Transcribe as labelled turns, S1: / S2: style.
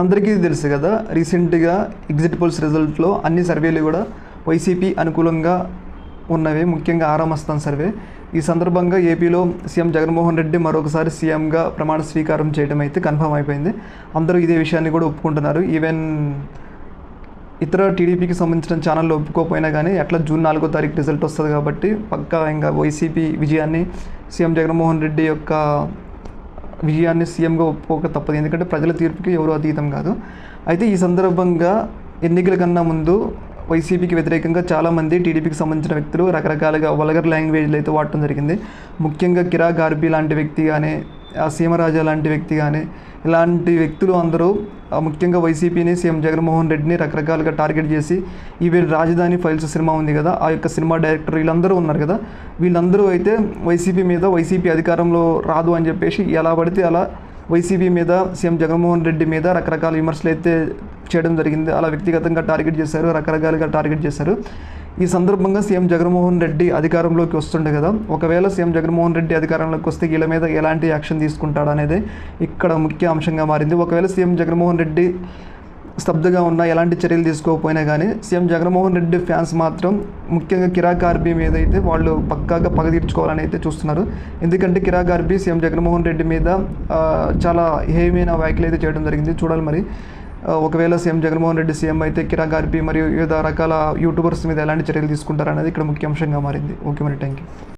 S1: అందరికీ తెలుసు కదా రీసెంట్గా ఎగ్జిట్ పోల్స్ రిజల్ట్లో అన్ని సర్వేలు కూడా వైసీపీ అనుకూలంగా ఉన్నవి ముఖ్యంగా ఆరామస్థాన్ సర్వే. ఈ సందర్భంగా ఏపీలో సీఎం జగన్మోహన్ రెడ్డి మరొకసారి సీఎంగా ప్రమాణ స్వీకారం చేయడం అయితే కన్ఫర్మ్ అయిపోయింది. అందరూ ఇదే విషయాన్ని కూడా ఒప్పుకుంటున్నారు. ఈవెన్ ఇతర టీడీపీకి సంబంధించిన ఛానళ్ళు ఒప్పుకోకపోయినా కానీ అట్లా జూన్ నాలుగో తారీఖు రిజల్ట్ వస్తుంది కాబట్టి పక్కా ఇంకా వైసీపీ విజయాన్ని సీఎం జగన్మోహన్ రెడ్డి యొక్క విజయాన్ని సీఎంగా ఒప్పుకోక తప్పదు. ఎందుకంటే ప్రజల తీర్పుకి ఎవరు అతీతం కాదు. అయితే ఈ సందర్భంగా ఎన్నికల కన్నా ముందు వైసీపీకి వ్యతిరేకంగా చాలామంది టీడీపీకి సంబంధించిన వ్యక్తులు రకరకాలుగా వల్గర్ లాంగ్వేజ్లు అయితే వాడటం జరిగింది. ముఖ్యంగా కిరా గార్బీ లాంటి వ్యక్తి కానీ ఆ సీమరాజా లాంటి వ్యక్తి కానీ ఇలాంటి వ్యక్తులు అందరూ ముఖ్యంగా వైసీపీని సీఎం జగన్మోహన్ రెడ్డిని రకరకాలుగా టార్గెట్ చేసి ఈవెన్ రాజధాని ఫైల్స్ సినిమా ఉంది కదా ఆ యొక్క సినిమా డైరెక్టర్ వీళ్ళందరూ ఉన్నారు కదా వీళ్ళందరూ అయితే వైసీపీ మీద వైసీపీ అధికారంలో రాదు అని చెప్పేసి ఎలా పడితే అలా వైసీపీ మీద సీఎం జగన్మోహన్ రెడ్డి మీద రకరకాల విమర్శలు అయితే చేయడం జరిగింది. అలా వ్యక్తిగతంగా టార్గెట్ చేశారు రకరకాలుగా టార్గెట్ చేశారు. ఈ సందర్భంగా సీఎం జగన్మోహన్ రెడ్డి అధికారంలోకి వస్తుండే కదా. ఒకవేళ సీఎం జగన్మోహన్ రెడ్డి అధికారంలోకి వస్తే వీళ్ళ మీద ఎలాంటి యాక్షన్ తీసుకుంటాడు అనేది ఇక్కడ ముఖ్య అంశంగా మారింది. ఒకవేళ సీఎం జగన్మోహన్ రెడ్డి స్తబ్దుగా ఉన్న ఎలాంటి చర్యలు తీసుకోకపోయినా కానీ సీఎం జగన్మోహన్ రెడ్డి ఫ్యాన్స్ మాత్రం ముఖ్యంగా కిరాక్ ఆర్బీ మీద అయితే వాళ్ళు పక్కాగా పగ తీర్చుకోవాలని అయితే చూస్తున్నారు. ఎందుకంటే కిరాక్ ఆర్బీ సీఎం జగన్మోహన్ రెడ్డి మీద చాలా హేమైన వ్యాఖ్యలు అయితే చేయడం జరిగింది. చూడాలి మరి. ఒకవేళ సీఎం జగన్మోహన్ రెడ్డి సీఎం అయితే కిరా గార్పి మరియు వివిధ రకాల యూట్యూబర్స్ మీద ఎలాంటి చర్యలు తీసుకుంటారనేది ఇక్కడ ముఖ్య అంశంగా మారింది. ఓకే మరి థ్యాంక్ యూ